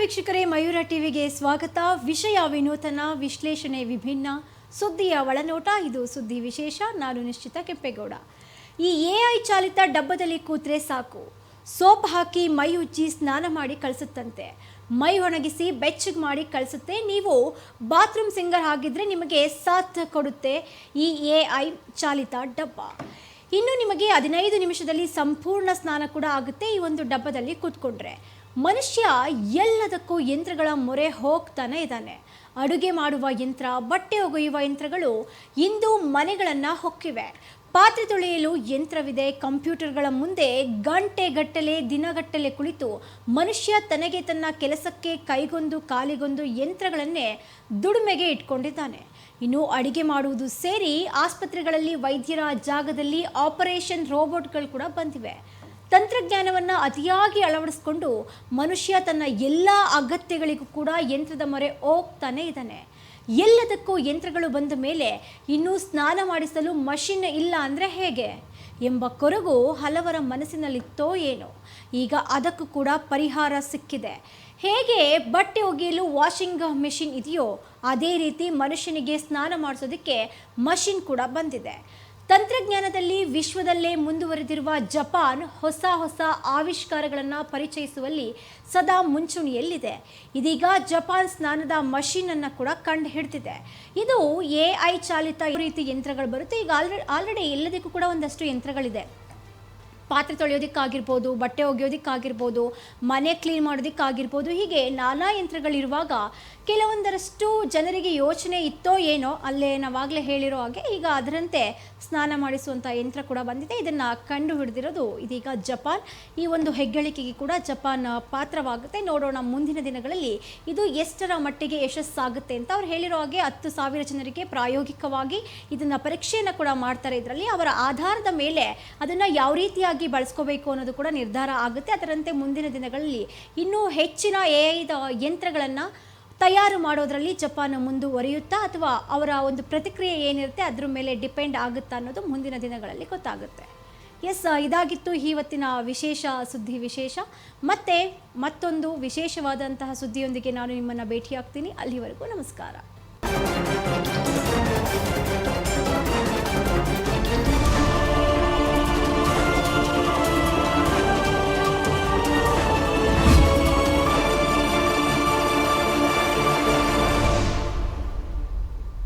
ವೀಕ್ಷಕರೇ, ಮಯೂರ ಟಿವಿಗೆ ಸ್ವಾಗತ. ವಿಷಯ ವಿನೂತನ, ವಿಶ್ಲೇಷಣೆ ವಿಭಿನ್ನ. ಸುದ್ದಿಯ ಒಳನೋಟ, ಇದು ಸುದ್ದಿ ವಿಶೇಷ. ನಾನು ನಿಶ್ಚಿತ ಕೆಂಪೇಗೌಡ. ಈ ಎ ಐ ಚಾಲಿತ ಡಬ್ಬದಲ್ಲಿ ಕೂತ್ರೆ ಸಾಕು. ಸೋಪ್ ಹಾಕಿ ಮೈ ಉಜ್ಜಿ ಸ್ನಾನ ಮಾಡಿ ಕಳಿಸುತ್ತಂತೆ. ಮೈ ಒಣಗಿಸಿ ಬೆಚ್ಚಗೆ ಮಾಡಿ ಕಳಿಸುತ್ತೆ. ನೀವು ಬಾತ್ರೂಮ್ ಸಿಂಗರ್ ಆಗಿದ್ರೆ ನಿಮಗೆ ಸಾಥ್ ಕೊಡುತ್ತೆ ಈ ಎ ಐ ಚಾಲಿತ ಡಬ್ಬ. ಇನ್ನು ನಿಮಗೆ ಹದಿನೈದು ನಿಮಿಷದಲ್ಲಿ ಸಂಪೂರ್ಣ ಸ್ನಾನ ಕೂಡ ಆಗುತ್ತೆ ಈ ಒಂದು ಡಬ್ಬದಲ್ಲಿ ಕೂತ್ಕೊಂಡ್ರೆ. ಮನುಷ್ಯ ಎಲ್ಲದಕ್ಕೂ ಯಂತ್ರಗಳ ಮೊರೆ ಹೋಗ್ತಾನೆ ಇದ್ದಾನೆ. ಅಡುಗೆ ಮಾಡುವ ಯಂತ್ರ, ಬಟ್ಟೆ ಒಗೆಯುವ ಯಂತ್ರಗಳು ಇಂದು ಮನೆಗಳನ್ನು ಹೊಕ್ಕಿವೆ. ಪಾತ್ರೆ ತೊಳೆಯಲು ಯಂತ್ರವಿದೆ, ಕಂಪ್ಯೂಟರ್ಗಳ ಮುಂದೆ ಗಂಟೆಗಟ್ಟಲೆ ದಿನಗಟ್ಟಲೆ ಕುಳಿತು ಮನುಷ್ಯ ತನಗೆ ತನ್ನ ಕೆಲಸಕ್ಕೆ ಕೈಗೊಂದು ಕಾಲಿಗೊಂದು ಯಂತ್ರಗಳನ್ನೇ ದುಡಿಮೆಗೆ ಇಟ್ಕೊಂಡಿದ್ದಾನೆ. ಇನ್ನು ಅಡಿಗೆ ಮಾಡುವುದು ಸೇರಿ ಆಸ್ಪತ್ರೆಗಳಲ್ಲಿ ವೈದ್ಯರ ಜಾಗದಲ್ಲಿ ಆಪರೇಷನ್ ರೋಬೋಟ್ಗಳು ಕೂಡ ಬಂದಿವೆ. ತಂತ್ರಜ್ಞಾನವನ್ನು ಅತಿಯಾಗಿ ಅಳವಡಿಸ್ಕೊಂಡು ಮನುಷ್ಯ ತನ್ನ ಎಲ್ಲ ಅಗತ್ಯಗಳಿಗೂ ಕೂಡ ಯಂತ್ರದ ಮೊರೆ ಹೋಗ್ತಾನೆ ಇದ್ದಾನೆ. ಎಲ್ಲದಕ್ಕೂ ಯಂತ್ರಗಳು ಬಂದ ಮೇಲೆ ಇನ್ನೂ ಸ್ನಾನ ಮಾಡಿಸಲು ಮಷಿನ್ ಇಲ್ಲ ಅಂದರೆ ಹೇಗೆ? ಎಂಬ ಕೊರಗು ಹಲವರ ಮನಸ್ಸಿನಲ್ಲಿತ್ತೋ ಏನೋ ಈಗ ಅದಕ್ಕೂ ಕೂಡ ಪರಿಹಾರ ಸಿಕ್ಕಿದೆ. ಹೇಗೆ ಬಟ್ಟೆ ಒಗೆಯಲು ವಾಷಿಂಗ್ ಮೆಷಿನ್ ಇದೆಯೋ, ಅದೇ ರೀತಿ ಮನುಷ್ಯನಿಗೆ ಸ್ನಾನ ಮಾಡಿಸೋದಕ್ಕೆ ಮಷಿನ್ ಕೂಡ ಬಂದಿದೆ. ತಂತ್ರಜ್ಞಾನದಲ್ಲಿ ವಿಶ್ವದಲ್ಲೇ ಮುಂದುವರೆದಿರುವ ಜಪಾನ್ ಹೊಸ ಹೊಸ ಆವಿಷ್ಕಾರಗಳನ್ನು ಪರಿಚಯಿಸುವಲ್ಲಿ ಸದಾ ಮುಂಚೂಣಿಯಲ್ಲಿದೆ. ಇದೀಗ ಜಪಾನ್ ಸ್ನಾನದ ಮಷೀನ್ ಅನ್ನು ಕೂಡ ಕಂಡು ಹಿಡ್ತಿದೆ ಇದು ಎ ಐ ಚಾಲಿತ ರೀತಿ ಯಂತ್ರಗಳು ಬರುತ್ತೆ. ಈಗ ಆಲ್ರೆಡಿ ಆಲ್ರೆಡಿ ಎಲ್ಲದಕ್ಕೂ ಕೂಡ ಒಂದಷ್ಟು ಯಂತ್ರಗಳಿದೆ. ಪಾತ್ರೆ ತೊಳೆಯೋದಕ್ಕಾಗಿರ್ಬೋದು, ಬಟ್ಟೆ ಒಗೆಯೋದಕ್ಕಾಗಿರ್ಬೋದು, ಮನೆ ಕ್ಲೀನ್ ಮಾಡೋದಕ್ಕಾಗಿರ್ಬೋದು, ಹೀಗೆ ನಾನಾ ಯಂತ್ರಗಳಿರುವಾಗ ಕೆಲವೊಂದರಷ್ಟು ಜನರಿಗೆ ಯೋಚನೆ ಇತ್ತೋ ಏನೋ ಅಲ್ಲೇ ನಾವಾಗಲೇ ಹೇಳಿರೋ ಹಾಗೆ ಈಗ ಅದರಂತೆ ಸ್ನಾನ ಮಾಡಿಸುವಂಥ ಯಂತ್ರ ಕೂಡ ಬಂದಿದೆ. ಇದನ್ನು ಕಂಡು ಹಿಡಿದಿರೋದು ಇದೀಗ ಜಪಾನ್. ಈ ಒಂದು ಹೆಗ್ಗಳಿಕೆಗೆ ಕೂಡ ಜಪಾನ್ ಪಾತ್ರವಾಗುತ್ತೆ. ನೋಡೋಣ ಮುಂದಿನ ದಿನಗಳಲ್ಲಿ ಇದು ಎಷ್ಟರ ಮಟ್ಟಿಗೆ ಯಶಸ್ಸಾಗುತ್ತೆ ಅಂತ ಅವ್ರು ಹೇಳಿರೋ ಹಾಗೆ ಹತ್ತು ಸಾವಿರ ಜನರಿಗೆ ಪ್ರಾಯೋಗಿಕವಾಗಿ ಇದನ್ನು ಪರೀಕ್ಷೆಯನ್ನು ಕೂಡ ಮಾಡ್ತಾರೆ ಇದರಲ್ಲಿ. ಅವರ ಆಧಾರದ ಮೇಲೆ ಅದನ್ನು ಯಾವ ರೀತಿಯಾಗಿ ಬಳಸ್ಕೋಬೇಕು ಅನ್ನೋದು ಕೂಡ ನಿರ್ಧಾರ ಆಗುತ್ತೆ. ಅದರಂತೆ ಮುಂದಿನ ದಿನಗಳಲ್ಲಿ ಇನ್ನೂ ಹೆಚ್ಚಿನ ಎ ಐದ ಯಂತ್ರಗಳನ್ನು ತಯಾರು ಮಾಡೋದರಲ್ಲಿ ಜಪಾನ್ ಮುಂದುವರಿಯುತ್ತಾ ಅಥವಾ ಅವರ ಒಂದು ಪ್ರತಿಕ್ರಿಯೆ ಏನಿರುತ್ತೆ ಅದ್ರ ಮೇಲೆ ಡಿಪೆಂಡ್ ಆಗುತ್ತಾ ಅನ್ನೋದು ಮುಂದಿನ ದಿನಗಳಲ್ಲಿ ಗೊತ್ತಾಗುತ್ತೆ. ಎಸ್, ಇದಾಗಿತ್ತು ಇವತ್ತಿನ ವಿಶೇಷ ಸುದ್ದಿ ವಿಶೇಷ. ಮತ್ತೆ ಮತ್ತೊಂದು ವಿಶೇಷವಾದಂತಹ ಸುದ್ದಿಯೊಂದಿಗೆ ನಾನು ನಿಮ್ಮನ್ನು ಭೇಟಿಯಾಗ್ತೀನಿ. ಅಲ್ಲಿವರೆಗೂ ನಮಸ್ಕಾರ.